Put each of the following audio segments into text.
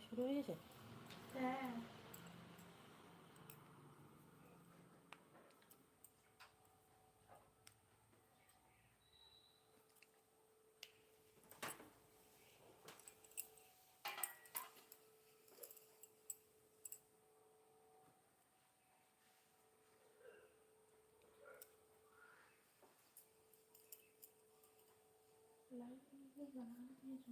শুরু হয়ে গেছে? হ্যাঁ। লাইট লাগানো দিয়েছ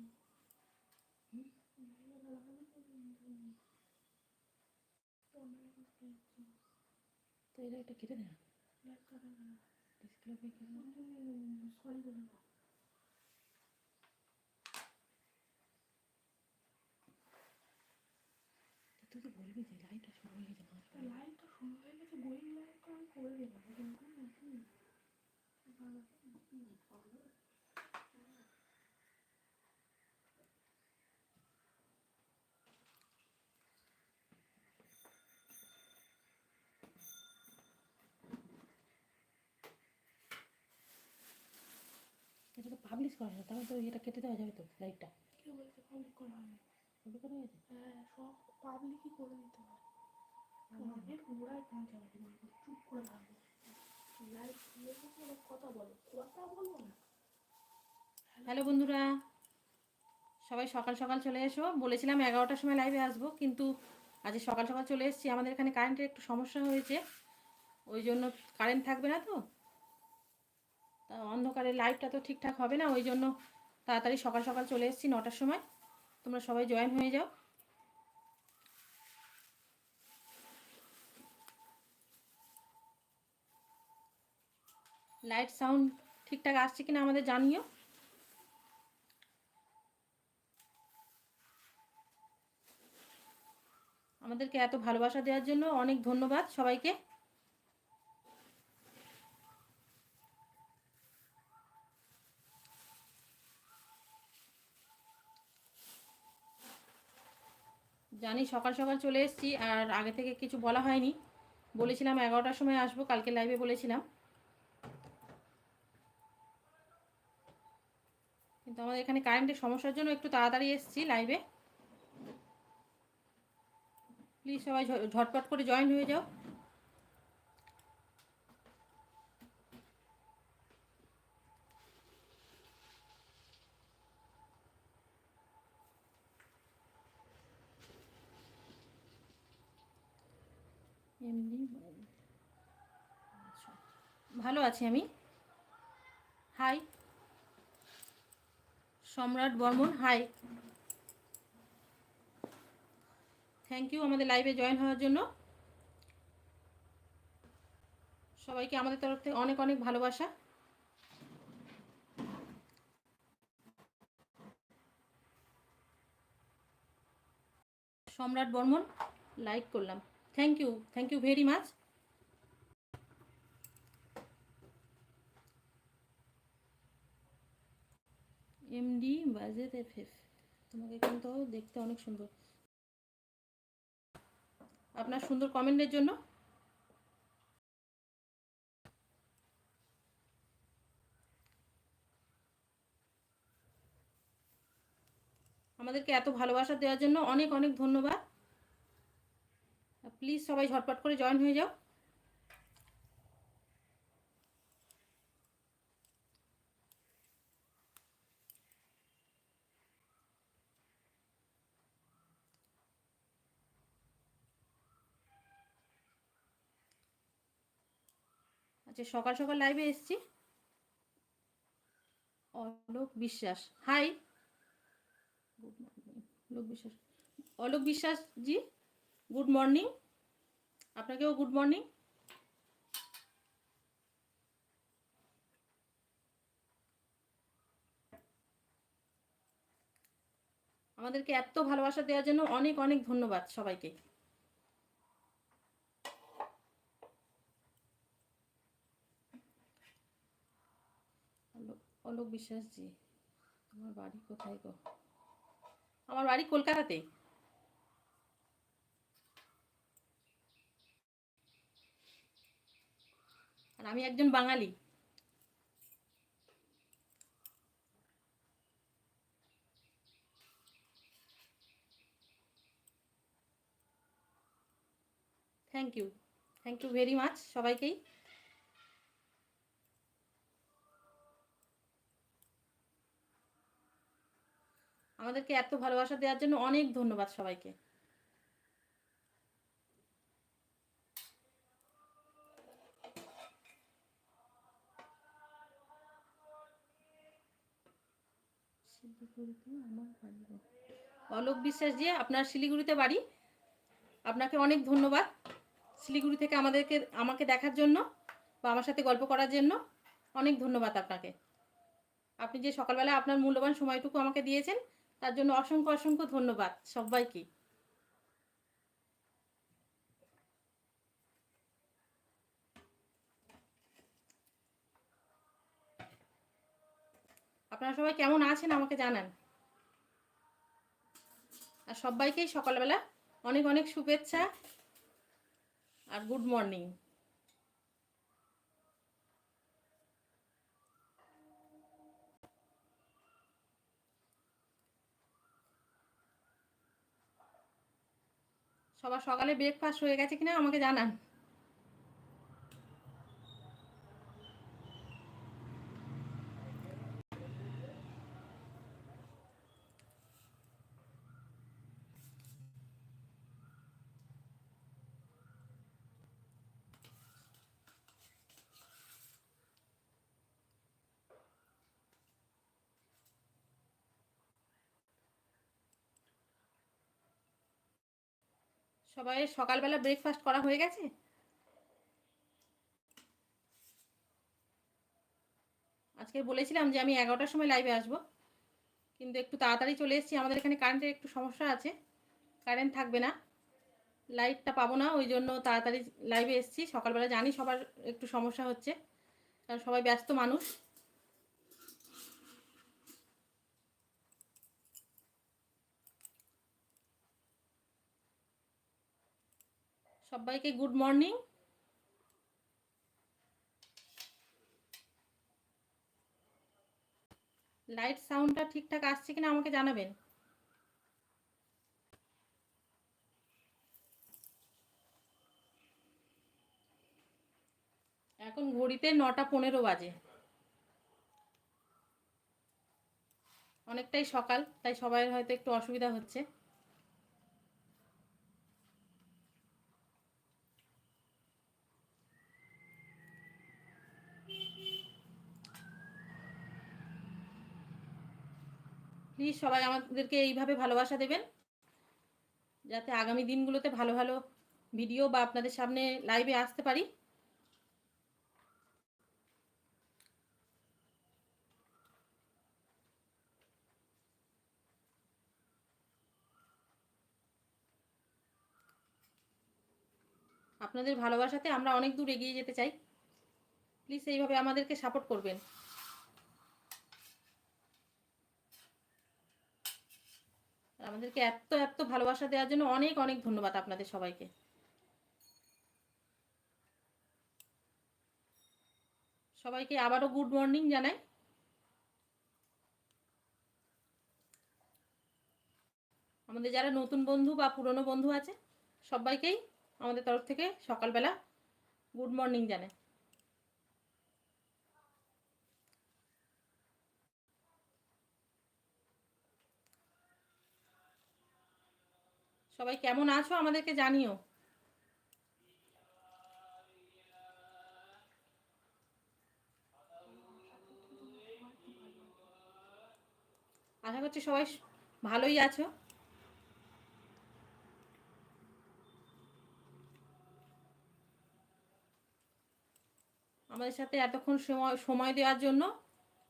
তো এটা একটা কেটে দেয় ডিসপ্লে কেটে সরি না তুই তো বলবি যে লাইটটা শুরু হয়ে গেছে। লাইটটা শুরু হয়ে গেছে গোয়িং লাইটটা আমি করে দিলাম এটা পাবলিশ করা যায় তাহলে তো এটা কেটে দেওয়া যাবে তো লাইটটা কে বলছে পাবলিক করা হবে। কবে করা হয়েছে? হ্যাঁ সব পাবলিকই করে দিতে হবে অনেক গোড়ায় পৌঁছাবে চুপ করে থাকবে। লাইট দিয়ে কথা বলো কথা বলব না। হ্যালো বন্ধুরা সবাই সকাল সকাল চলে এসো। বলেছিলাম এগারোটার সময় লাইভে আসব কিন্তু আজ সকাল সকাল চলে এসেছি। আমাদের এখানে কারেন্টের একটু সমস্যা হয়েছে ওই জন্য কারেন্ট থাকবে না তো। তা অন্ধকারে লাইটটা তো ঠিকঠাক হবে না, ওই জন্য তাড়াতাড়ি সকাল সকাল চলে এসেছি নটার সময়। তোমরা সবাই জয়েন হয়ে যাও। লাইট সাউন্ড ঠিকঠাক আসছে কিনা আমাদের জানিও। আমাদেরকে এত ভালোবাসা দেওয়ার জন্য অনেক ধন্যবাদ সবাইকে। জানি সকাল সকাল চলে এসেছি আর আগে থেকে কিছু বলা হয়নি। বলেছিলাম এগারোটার সময় আসব, কালকে লাইভে বলেছিলাম। কিন্তু আমাদের এখানে কারেন্টের সমস্যার জন্য একটু তাড়াতাড়ি এসেছি লাইভে প্লিজ সবাই ঝটপট করে জয়েন হয়ে যাও এমনি আচ্ছা ভালো আছি আমি। হাই সম্রাট বর্মন হাই থ্যাংক ইউ আমাদের লাইভে জয়েন হওয়ার জন্য। সবাইকে আমাদের তরফ থেকে অনেক অনেক ভালোবাসা। সম্রাট বর্মন লাইক করলাম। Thank you thank you very much F F তোমাকে কিন্তু দেখতে অনেক সুন্দর। আপনার সুন্দর কমেন্টের জন্য। আমাদেরকে এত ভালোবাসা দেওয়ার জন্য অনেক অনেক ধন্যবাদ। প্লিজ সবাই ঝটপট করে জয়েন হয়ে যাও। আচ্ছা সকাল সকাল লাইভে এসেছি। অলোক বিশ্বাস। Hi good Alok Biswas. Alok Biswas ji good morning আপনাকেও গুড মর্নিং আমাদেরকে এত ভালোবাসা দেওয়ার জন্য অনেক অনেক ধন্যবাদ সবাইকে। পলক বিশ্বাস জি। তোমার বাড়ি কোথায় গো? আমার বাড়ি কলকাতাতে আর আমি একজন Bangali. Thank you thank you very much সবাইকেই। আমাদেরকে এত ভালোবাসা দেওয়ার জন্য অনেক ধন্যবাদ সবাইকে। অলোক বিশ্বাস জি আপনার শিলিগুড়িতে বাড়ি? আপনাকে অনেক ধন্যবাদ। শিলিগুড়ি থেকে আমাদেরকে, আমাকে দেখার জন্য বা আমার সাথে গল্প করার জন্য অনেক ধন্যবাদ আপনাকে। আপনি যে সকালবেলা আপনার মূল্যবান সময়টুকু আমাকে দিয়েছেন তার জন্য অসংখ্য অসংখ্য ধন্যবাদ সবাইকে। আপনারা সবাই কেমন আছেন আমাকে জানান। আর সবাইকেই সকালবেলা অনেক অনেক শুভেচ্ছা আর গুড মর্নিং। সবার সকালে ব্রেকফাস্ট হয়ে গেছে কিনা আমাকে জানান। সবাই সকালবেলা ব্রেকফাস্ট করা হয়ে গেছে? আজকে বলেছিলাম যে আমি এগারোটার সময় লাইভে আসব। কিন্তু একটু তাড়াতাড়ি চলে এসেছি। আমাদের এখানে কারেন্টের একটু সমস্যা আছে। কারেন্ট থাকবে না। লাইটটা পাবো না, ওই জন্য তাড়াতাড়ি লাইভে এসেছি। সকালবেলা জানি সবার একটু সমস্যা হচ্ছে। কারণ সবাই ব্যস্ত মানুষ। সবাইকে গুড মর্নিং। লাইট সাউন্ডটা ঠিকঠাক আসছে কিনা আমাকে জানাবেন। এখন ঘড়িতে নটা পনেরো বাজে। অনেকটাই সকাল, তাই সবাই হয়তো একটু অসুবিধা হচ্ছে। প্লিজ সবাই আমাদেরকে এইভাবে ভালোবাসা দেবেন। যাতে আগামী দিনগুলোতে ভালো ভালো ভিডিও বা আপনাদের সামনে লাইভে আসতে পারি। আপনাদের ভালোবাসাতে আমরা অনেক দূর এগিয়ে যেতে চাই। প্লিজ এইভাবে আমাদেরকে সাপোর্ট করবেন। আমাদেরকে এত এত ভালোবাসা দেওয়ার জন্য অনেক অনেক ধন্যবাদ আপনাদের সবাইকে। সবাইকে আবারও গুড মর্নিং জানাই। আমাদের যারা নতুন বন্ধু বা পুরনো বন্ধু আছে, সবাইকেই আমাদের তরফ থেকে সকালবেলা গুড মর্নিং জানাই। সবাই কেমন আছো আমাদেরকে জানিও। আশা করছি সবাই ভালোই আছো। আমাদের সাথে এতক্ষণ সময় সময় দেওয়ার জন্য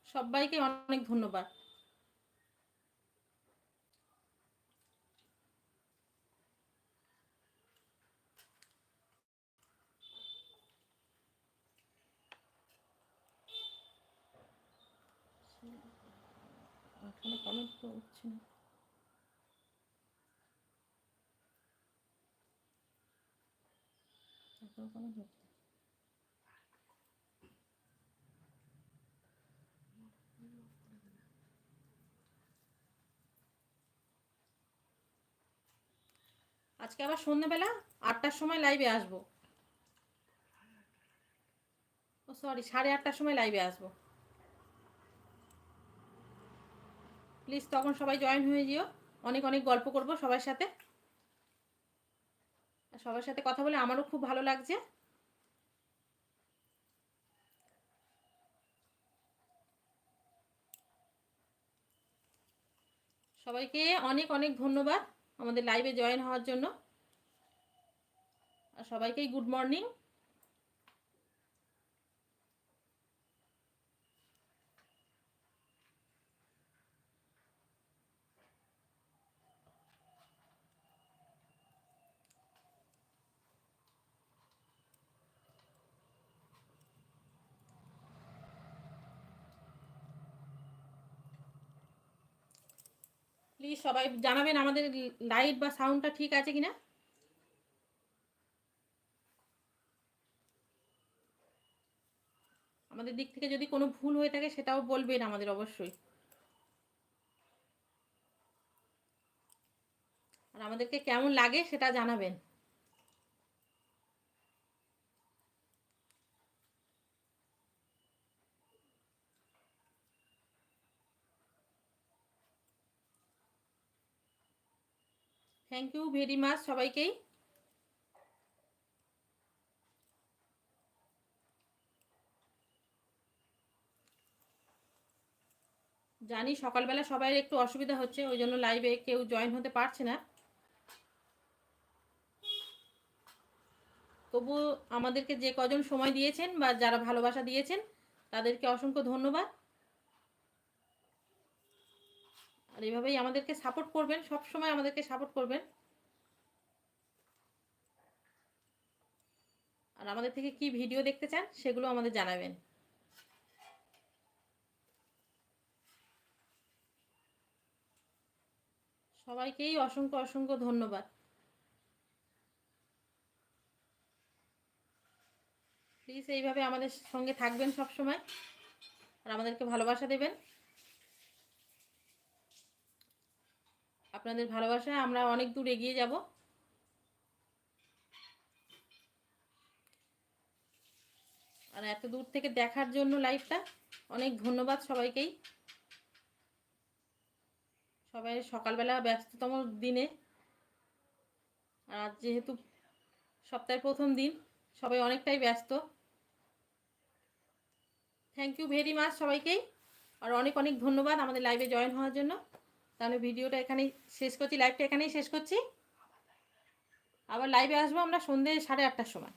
সবাইকে অনেক ধন্যবাদ এখনও কমেন্ট উঠছে না। আজকে আবার সন্ধ্যেবেলা আটটার সময় লাইভে আসব। সরি সাড়ে আটটার সময় লাইভে আসব। প্লিজ তখন সবাই জয়েন হয়ে যেও। অনেক অনেক গল্প করব সবার সাথে। সবার সাথে কথা বলে আমারও খুব ভালো লাগছে। সবাইকে অনেক অনেক ধন্যবাদ আমাদের লাইভে জয়েন হওয়ার জন্য। আর সবাইকেই গুড মর্নিং প্লিজ সবাই জানাবেন আমাদের লাইট বা সাউন্ডটা ঠিক আছে কিনা? আমাদের দিক থেকে যদি কোনো ভুল হয়ে থাকে সেটাও বলবেন আমাদের অবশ্যই। আর আমাদেরকে কেমন লাগে সেটা জানাবেন। থ্যাংক ইউ ভেরি মাচ সবাইকেই জানি সকালবেলা সবাই একটু অসুবিধা হচ্ছে, ওই জন্য লাইভে কেউ জয়েন হতে পারছে না। তবু আমাদেরকে যে কজন সময় দিয়েছেন বা যারা ভালোবাসা দিয়েছেন, তাদেরকে অসংখ্য ধন্যবাদ। আর এভাবেই আমাদেরকে সাপোর্ট করবেন সব সময় আমাদেরকে সাপোর্ট করবেন। আর আমাদের থেকে কি ভিডিও দেখতে চান, সেগুলো আমাদের জানাবেন। সবাইকেই অসংখ্য অসংখ্য ধন্যবাদ। প্লিজ এইভাবে আমাদের সঙ্গে থাকবেন সব সময় আর আমাদেরকে ভালোবাসা দেবেন। আপনাদের ভালোবাসায় আমরা অনেক দূর এগিয়ে যাব। আর এত দূর থেকে দেখার জন্য লাইভটা অনেক ধন্যবাদ সবাইকেই। সবাই সকালবেলা ব্যস্ততম দিনে, আর যেহেতু সপ্তাহের প্রথম দিন, সবাই অনেকটাই ব্যস্ত। থ্যাংক ইউ ভেরি মাচ সবাইকেই, আর অনেক অনেক ধন্যবাদ আমাদের লাইভে জয়েন হওয়ার জন্য। তাহলে ভিডিওটা এখানেই শেষ করছি লাইভটা এখানেই শেষ করছি। আবার লাইভে আসব আমরা সন্ধ্যে সাড়ে আটটার সময়।